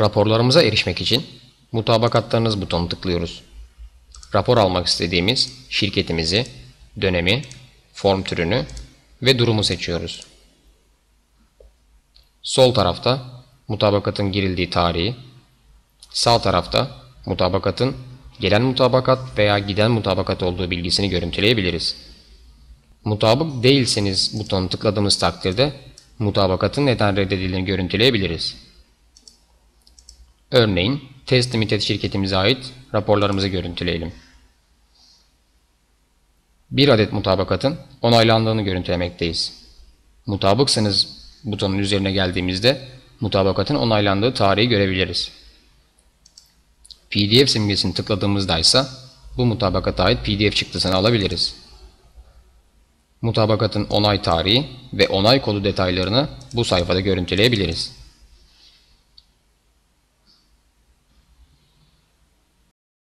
Raporlarımıza erişmek için mutabakatlarınız butonunu tıklıyoruz. Rapor almak istediğimiz şirketimizi, dönemi, form türünü ve durumu seçiyoruz. Sol tarafta mutabakatın girildiği tarihi, sağ tarafta mutabakatın gelen mutabakat veya giden mutabakat olduğu bilgisini görüntüleyebiliriz. Mutabık değilseniz butonu tıkladığımız takdirde mutabakatın neden reddedildiğini görüntüleyebiliriz. Örneğin Test Limited şirketimize ait raporlarımızı görüntüleyelim. Bir adet mutabakatın onaylandığını görüntülemekteyiz. Mutabıksınız butonun üzerine geldiğimizde mutabakatın onaylandığı tarihi görebiliriz. PDF simgesini tıkladığımızda ise bu mutabakata ait PDF çıktısını alabiliriz. Mutabakatın onay tarihi ve onay kodu detaylarını bu sayfada görüntüleyebiliriz.